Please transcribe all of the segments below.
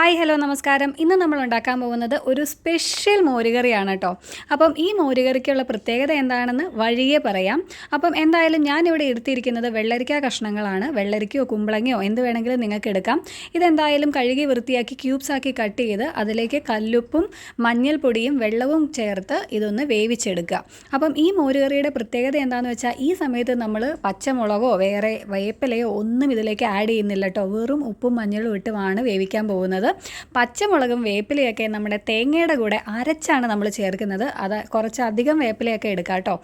Hi hello നമസ്കാരം. ഇന്ന് നമ്മൾ ഉണ്ടാക്കാൻ പോകുന്നത് ഒരു സ്പെഷ്യൽ മോരുകറിയാണ് കേട്ടോ. അപ്പം ഈ മോരുകറിക്കുള്ള പ്രത്യേകത എന്താണെന്ന് വഴിയെ പറയാം. അപ്പം എന്തായാലും ഞാനിവിടെ എടുത്തിരിക്കുന്നത് വെള്ളരിക്ക കഷ്ണങ്ങളാണ്. വെള്ളരിക്കയോ കുമ്പളങ്ങയോ എന്ത് വേണമെങ്കിലും നിങ്ങൾക്ക് എടുക്കാം. ഇതെന്തായാലും കഴുകി വൃത്തിയാക്കി ക്യൂബ്സ് ആക്കി കട്ട് ചെയ്ത് അതിലേക്ക് കല്ലുപ്പും മഞ്ഞൾപ്പൊടിയും വെള്ളവും ചേർത്ത് ഇതൊന്ന് വേവിച്ചെടുക്കുക. അപ്പം ഈ മോരുകറിയുടെ പ്രത്യേകത എന്താണെന്ന് വെച്ചാൽ ഈ സമയത്ത് നമ്മൾ പച്ചമുളകോ വേറെ വേപ്പിലയോ ഒന്നും ഇതിലേക്ക് ആഡ് ചെയ്യുന്നില്ല കേട്ടോ. വെറും ഉപ്പും മഞ്ഞളും ഇട്ടുമാണ് വേവിക്കാൻ പോകുന്നത്. പച്ചമുളകും വേപ്പിലയൊക്കെ നമ്മുടെ തേങ്ങയുടെ കൂടെ അരച്ചാണ് നമ്മൾ ചേർക്കുന്നത്. അത് കുറച്ചധികം വേപ്പിലയൊക്കെ എടുക്കാം കേട്ടോ.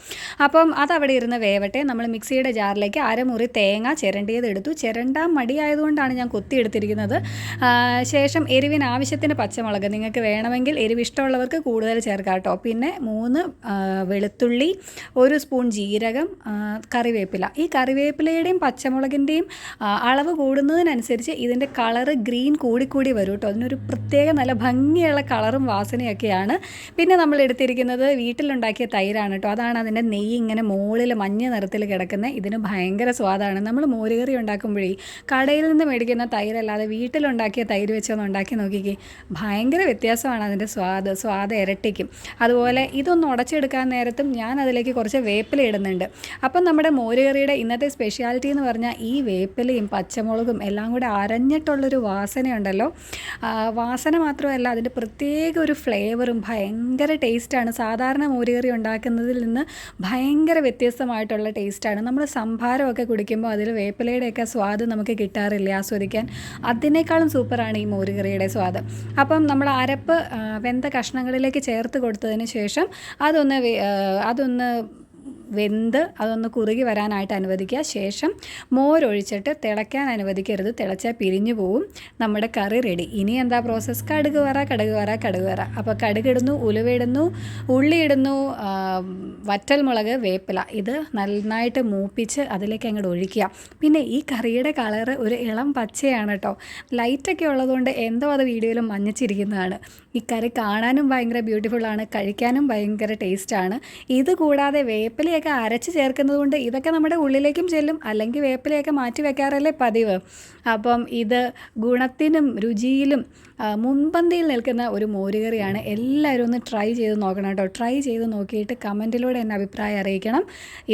അപ്പം അതവിടെ ഇരുന്ന് വേവട്ടെ. നമ്മൾ മിക്സിയുടെ ജാറിലേക്ക് അരമുറി തേങ്ങ ചിരണ്ടിയത് എടുത്തു ചിരണ്ടാൻ മടിയായതുകൊണ്ടാണ് ഞാൻ കൊത്തിയെടുത്തിരിക്കുന്നത്. ശേഷം എരിവിന് ആവശ്യത്തിന് പച്ചമുളക് നിങ്ങൾക്ക് വേണമെങ്കിൽ എരിവ് ഇഷ്ടമുള്ളവർക്ക് കൂടുതൽ ചേർക്കാം കേട്ടോ. പിന്നെ മൂന്ന് വെളുത്തുള്ളി ഒരു സ്പൂൺ ജീരകം കറിവേപ്പില. ഈ കറിവേപ്പിലയുടെയും പച്ചമുളകിന്റെയും അളവ് കൂടുന്നതിനനുസരിച്ച് ഇതിന്റെ കളറ് ഗ്രീൻ കൂടിക്കൂടി വരും കേട്ടോ. അതിനൊരു പ്രത്യേക നല്ല ഭംഗിയുള്ള കളറും വാസനയൊക്കെയാണ്. പിന്നെ നമ്മൾ എടുത്തിരിക്കുന്നത് വീട്ടിലുണ്ടാക്കിയ തൈരാണ് കേട്ടോ. അതാണ് അതിന്റെ നെയ്യ് ഇങ്ങനെ മോളിൽ മഞ്ഞ നിറത്തിൽ കിടക്കുന്നത് ഇതിന് ഭയങ്കര സ്വാദാണ്. നമ്മൾ മോരുകറി ഉണ്ടാക്കുമ്പോഴേ കടയിൽ നിന്ന് മേടിക്കുന്ന തൈരല്ലാതെ വീട്ടിലുണ്ടാക്കിയ തൈര് വെച്ചൊന്ന് ഉണ്ടാക്കി നോക്കിക്കേ. ഭയങ്കര വ്യത്യാസമാണ് അതിന്റെ സ്വാദ് സ്വാദ് ഇരട്ടിക്കും. അതുപോലെ ഇതൊന്ന് ഉടച്ചെടുക്കാൻ നേരത്തും ഞാൻ അതിലേക്ക് കുറച്ച് വേപ്പില ഇടുന്നുണ്ട്. അപ്പം നമ്മുടെ മോരുകറിയുടെ ഇന്നത്തെ സ്പെഷ്യാലിറ്റി എന്ന് പറഞ്ഞാൽ ഈ വേപ്പിലയും പച്ചമുളകും എല്ലാം കൂടെ അരഞ്ഞിട്ടുള്ളൊരു വാസനയുണ്ടല്ലോ. വാസന മാത്രമല്ല അതിന്റെ പ്രത്യേക ഒരു ഫ്ലേവറും ഭയങ്കര ടേസ്റ്റാണ്. സാധാരണ മോരുകറി ഉണ്ടാക്കുന്നതിൽ നിന്ന് ഭയങ്കര വ്യത്യസ്തമായിട്ടുള്ള ടേസ്റ്റാണ്. നമ്മൾ സംഭാരമൊക്കെ കുടിക്കുമ്പോൾ അതിൽ വേപ്പിലയുടെയൊക്കെ സ്വാദ് നമുക്ക് കിട്ടാറില്ല ആസ്വദിക്കാൻ? അതിനേക്കാളും സൂപ്പറാണ് ഈ മോരുകറിയുടെ സ്വാദ്. അപ്പം നമ്മൾ അരപ്പ് വെന്ത കഷ്ണങ്ങളിലേക്ക് ചേർത്ത് കൊടുത്തതിന് ശേഷം അതൊന്ന് അതൊന്ന് വെന്ത് അതൊന്ന് കുറുകി വരാനായിട്ട് അനുവദിക്കുക. ശേഷം മോരൊഴിച്ചിട്ട് തിളയ്ക്കാൻ അനുവദിക്കരുത്. തിളച്ചാൽ പിരിഞ്ഞു പോവും. നമ്മുടെ കറി റെഡി ഇനി എന്താ പ്രോസസ്സ് കടുക് വറ കടുക് വറ കടുക് വറ. അപ്പോൾ കടുകിടുന്നു ഉലുവയിടുന്നു ഉള്ളിയിടുന്നു മുളക് വറ്റൽമുളക് വേപ്പില. ഇത് നന്നായിട്ട് മൂപ്പിച്ച് അതിലേക്ക് അങ്ങോട്ട് ഒഴിക്കുക. പിന്നെ ഈ കറിയുടെ കളറ് ഒരു ഇളം പച്ചയാണ് കേട്ടോ ലൈറ്റൊക്കെ ഉള്ളതുകൊണ്ട് എന്തോ അത് വീഡിയോയിൽ മഞ്ഞച്ചിരിക്കുന്നതാണ്. ഈ കറി കാണാനും ഭയങ്കര ബ്യൂട്ടിഫുള്ളാണ് കഴിക്കാനും ഭയങ്കര ടേസ്റ്റാണ് ഇത് കൂടാതെ വേപ്പിലയൊക്കെ അരച്ച് ചേർക്കുന്നത് കൊണ്ട് ഇതൊക്കെ നമ്മുടെ ഉള്ളിലേക്കും ചെല്ലും അല്ലെങ്കിൽ വേപ്പിലയൊക്കെ മാറ്റി വെക്കാറല്ലേ പതിവ്. അപ്പം ഇത് ഗുണത്തിനും രുചിയിലും മുൻപന്തിയിൽ നിൽക്കുന്ന ഒരു മോരുകറിയാണ്. എല്ലാവരും ഒന്ന് ട്രൈ ചെയ്ത് നോക്കണം കേട്ടോ. ട്രൈ ചെയ്ത് നോക്കിയിട്ട് കമന്റിലൂടെ എന്നെ അഭിപ്രായം അറിയിക്കണം.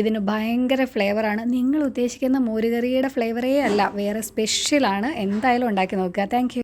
ഇതിന് ഭയങ്കര ഫ്ലേവറാണ്. നിങ്ങൾ ഉദ്ദേശിക്കുന്ന മോരുകറിയുടെ ഫ്ലേവറേ അല്ല. വേറെ സ്പെഷ്യലാണ്. എന്തായാലും ഉണ്ടാക്കി നോക്കുക. താങ്ക്